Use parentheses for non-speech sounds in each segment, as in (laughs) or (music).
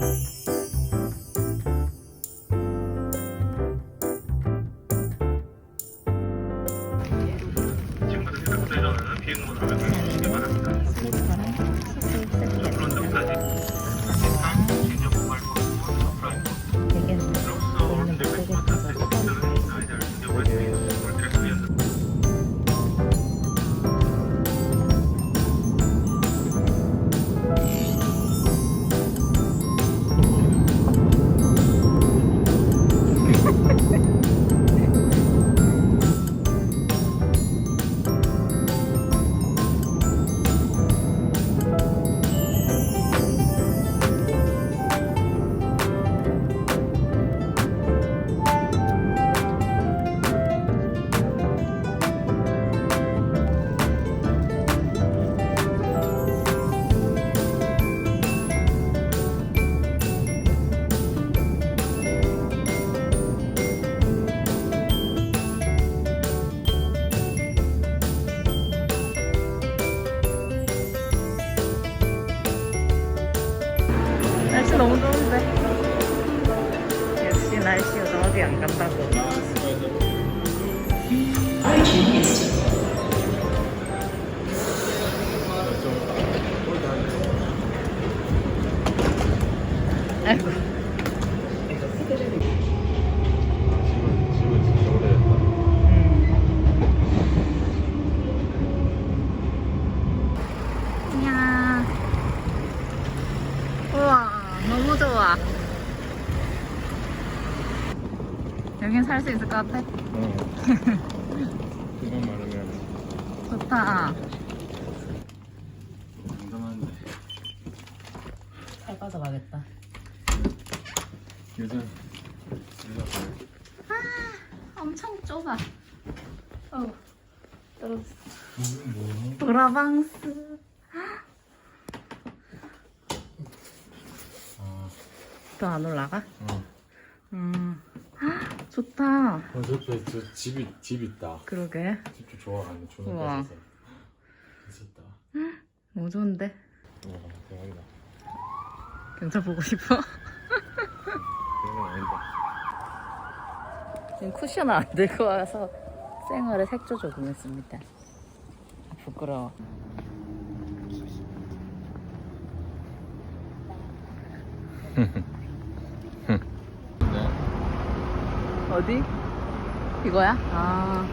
지 아이고. 집은 진짜 오래됐다. 음. 야. 우와, 너무 좋아. 여긴 살 수 있을 것 같아? 어. 그만 말하면 좋다. 살 빠져가겠다. 요즘 엄청 좁아. 어, 떨어졌어. 뭐? 브라방스. 아, 더안 올라가? 어. 음. 헉, 좋다. 어, 저 옆에 저 집이 집 있다. 그러게. 집도 좋아하는 좋은 우와. 데서 있었다. 너무 좋은데? 와 대박이다. 경찰 보고 싶어? 그런 건 아니다. 지금 쿠션을 안 들고 와서 생얼에 색조 조금 했습니다. 아, 부끄러워. 네. (laughs) 어디? 이거야? 아.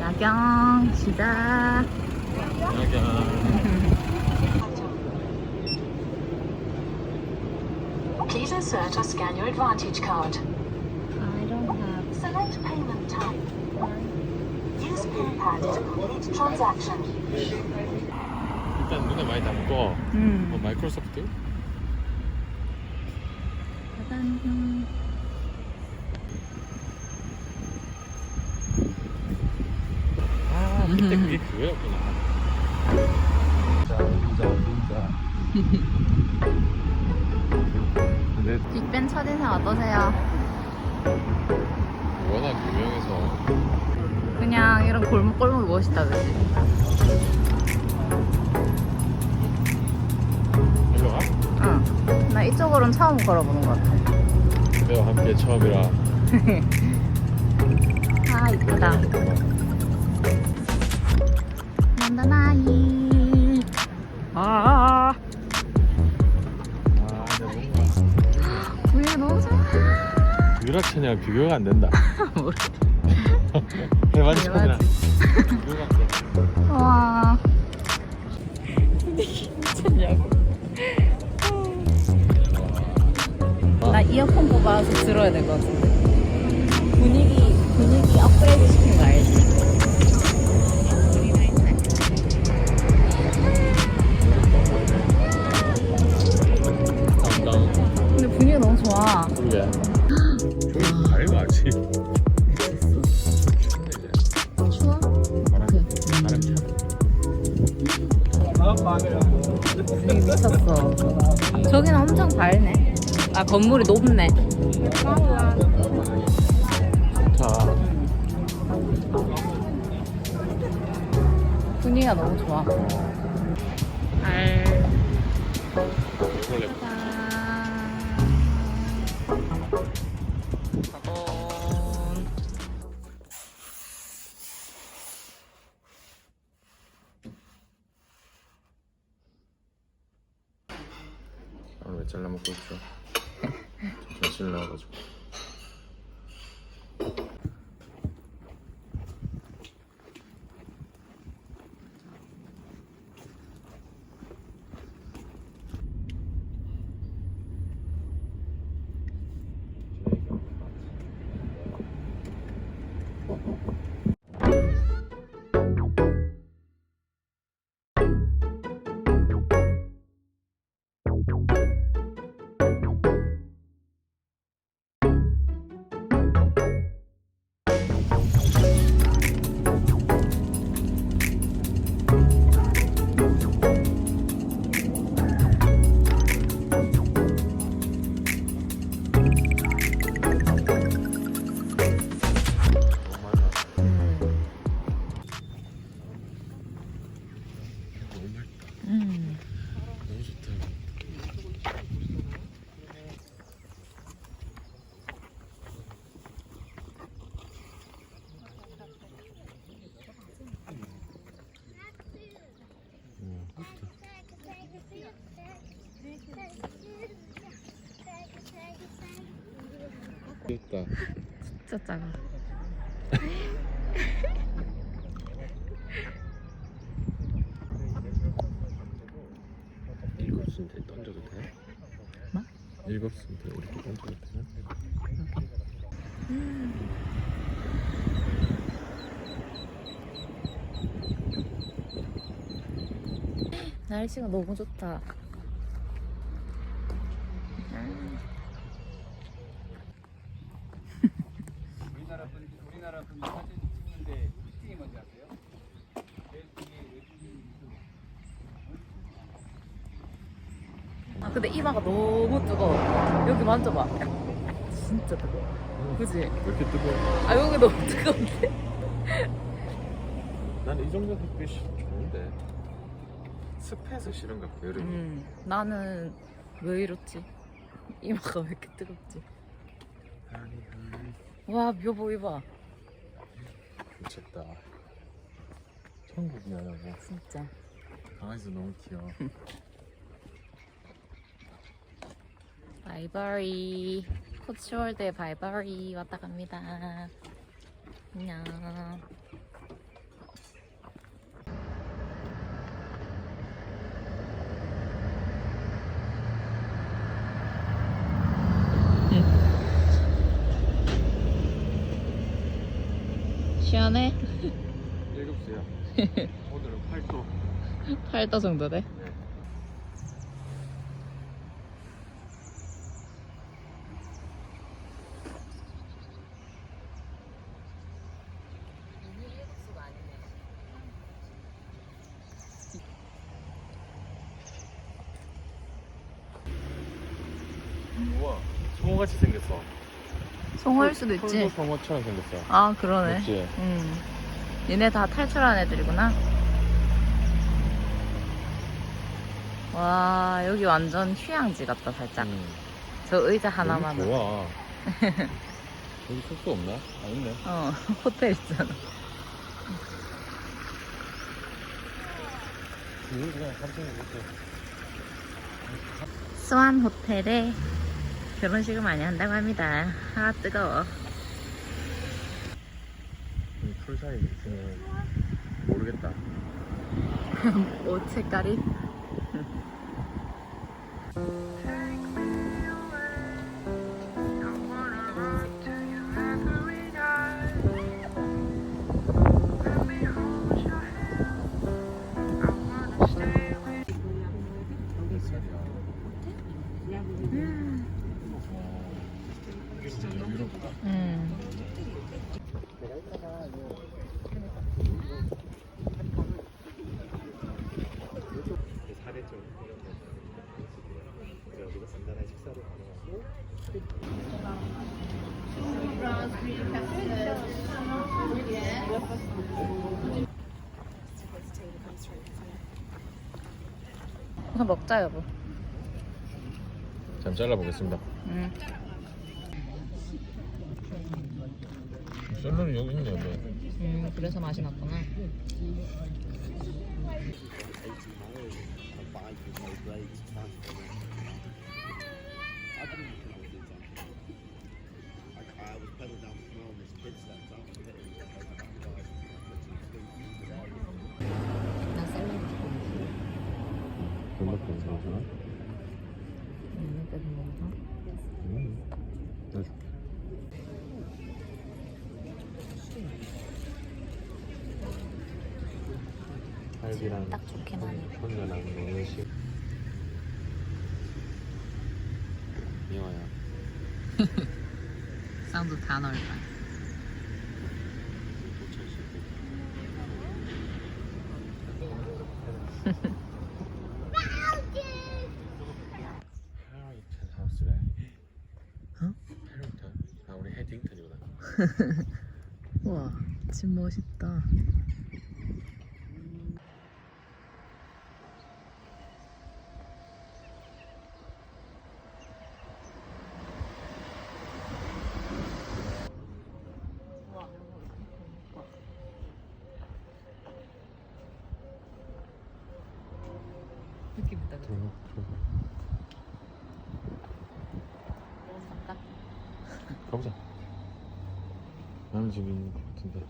야경 시작. 야경. Please insert or scan your Advantage card. I don't have. Select payment type. Use PayPal to complete transaction. 일단 눈에 많이 담고 어, 음. 마이크로소프트 짜잔. 아 그때 그게 그거였구나. 진짜 진짜 진짜. (laughs) 근데 빅벤 첫인상 어떠세요? 워낙 유명해서 그냥 이런 골목골목이 멋있다, 그지? 일로 가? 응. 나 이쪽으로는 처음 걸어보는 것 같아. 그대와 함께 처음이라 (laughs) 아, 이쁘다. 난다나이. 아, 유라천이랑 비교가 안 된다 (laughs) 모르- 해반천이랑 비교가 안 돼. 와. 나 이어폰 뽑아서 들어야 될 것 같은데. 분위기, 분위기 업그레이드 시킨 거 알지? 근데 분위기가 너무 좋아. 그러게 아 아직 추워? 미쳤어. 저기는 엄청 밝네. 아, 건물이 높네. 자 분위기가 너무 좋아. 알. 먹고 있죠. 정신 나와가지고. 진짜 작아. 일곱 순대 던져도 돼? 뭐? 일곱 순대 이렇게 던져도 되나? 날씨가 너무 좋다. 우리나라 분 우리나라 분이 사진 찍는데 특징이 뭔지 아세요? 웨스팅이 웨스팅이 아 근데 이마가 너무 뜨거워. 여기 만져봐. 진짜 뜨거워. 그지? 왜 이렇게 뜨거워? 아 여기 너무 뜨거운데? (laughs) 난 이 정도 햇빛이 좋은데 습해서 싫은가 봐 여름이 음 나는 왜 이렇지? 이마가 왜 이렇게 뜨겁지? 와 여보 이봐. 미쳤다 천국이야 여보 진짜. 강아지도 너무 귀여워 (laughs) 바이바리. 코치월드 바이바리 왔다 갑니다. 안녕. 시원해? 일곱 수야 (laughs) 오늘은 8도 8도 정도 돼? 네. 우와 송어같이 생겼어 송어일 수도 있지. 털도 송어처럼 생겼어 아 그러네. 맞지? 음. 얘네 다 탈출한 애들이구나. 와 여기 완전 휴양지 같다 살짝. 음. 저 의자 하나만. 좋아 (laughs) 여기 숙소 없나? 아 있네 어 (laughs) 호텔 있잖아. 여기 그냥 깜짝이야 이렇게 스완 호텔에 결혼식을 많이 한다고 합니다. 아 뜨거워. 이 풀사이 있으면 모르겠다 (laughs) 옷 색깔이. (laughs) 먹자 여보 잠 잘라보겠습니다 응. 샐러드 여기 있네 여보 음 그래서 맛이 났구나 I was pedaled down the small and this kid stepped on. 먹어서. 음. 나줄게. 할비랑 딱 좋긴 하네. 혼자랑 먹는식. 미워요. (laughs) 사운드 다 넓다. 해링턴 하우스래. 어? 해링턴. 아 우리 헤딩턴이구나. 우 (laughs) 와, 집 멋있다. 느낌 있다. 그래. 좋아 좋아. 잠깐. 가보자. 나는 지금 있는 것 같은데.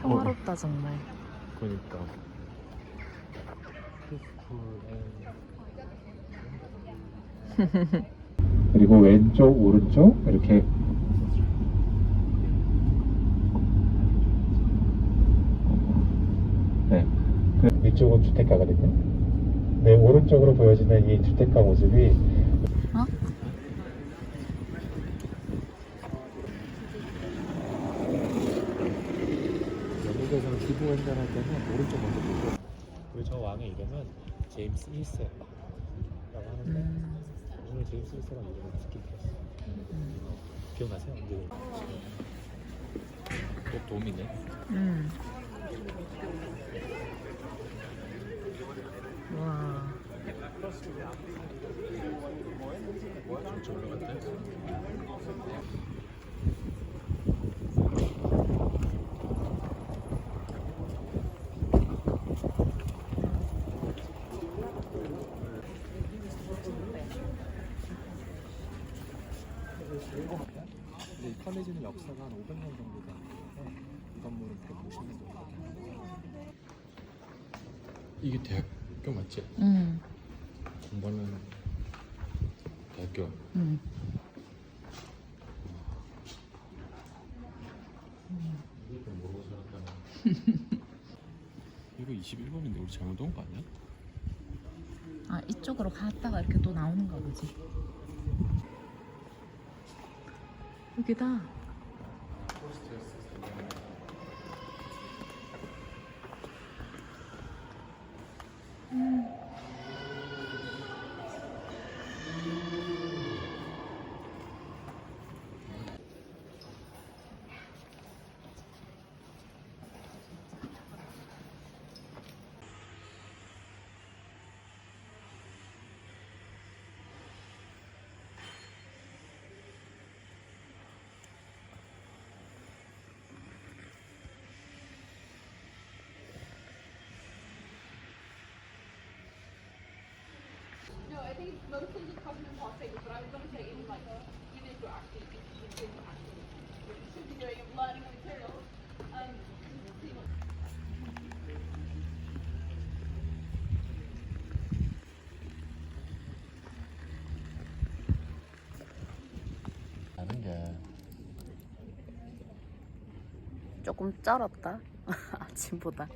평화롭다 정말. 그러니까. (laughs) 그리고 왼쪽, 오른쪽 이렇게 네. 그 위쪽은 주택가거든요. 네, 오른쪽으로 보여지는 이 주택가 모습이 어? 영국에서는 기부 행전할 때는 오른쪽 먼저 보고 그리고 저 왕의 이름은 제임스 1세라고 하는데 음. 오늘 제임스 1세라는 이름을 듣긴 들었어 기억나세요? 언제 또 돔이네 음. 와. 진짜 올라갔 대 근데 이 컬리지는 역사가 한 500년 정도 되는데 이 건물은 150년 정도 이게 대학교 맞지? 음. 공부하는 대학교 음. 이걸 모르고 살았다나 (laughs) 이거 21번인데 우리 잘못 온거 아니야? 아 이쪽으로 갔다가 이렇게 또 나오는가 보지. 여기다. No, I think it's mostly just covered in phosphate, but I was gonna say even like even if you're actually interested in actually what you should be doing of learning materials, um, 아는 게 조금 쩔었다. 아침보다.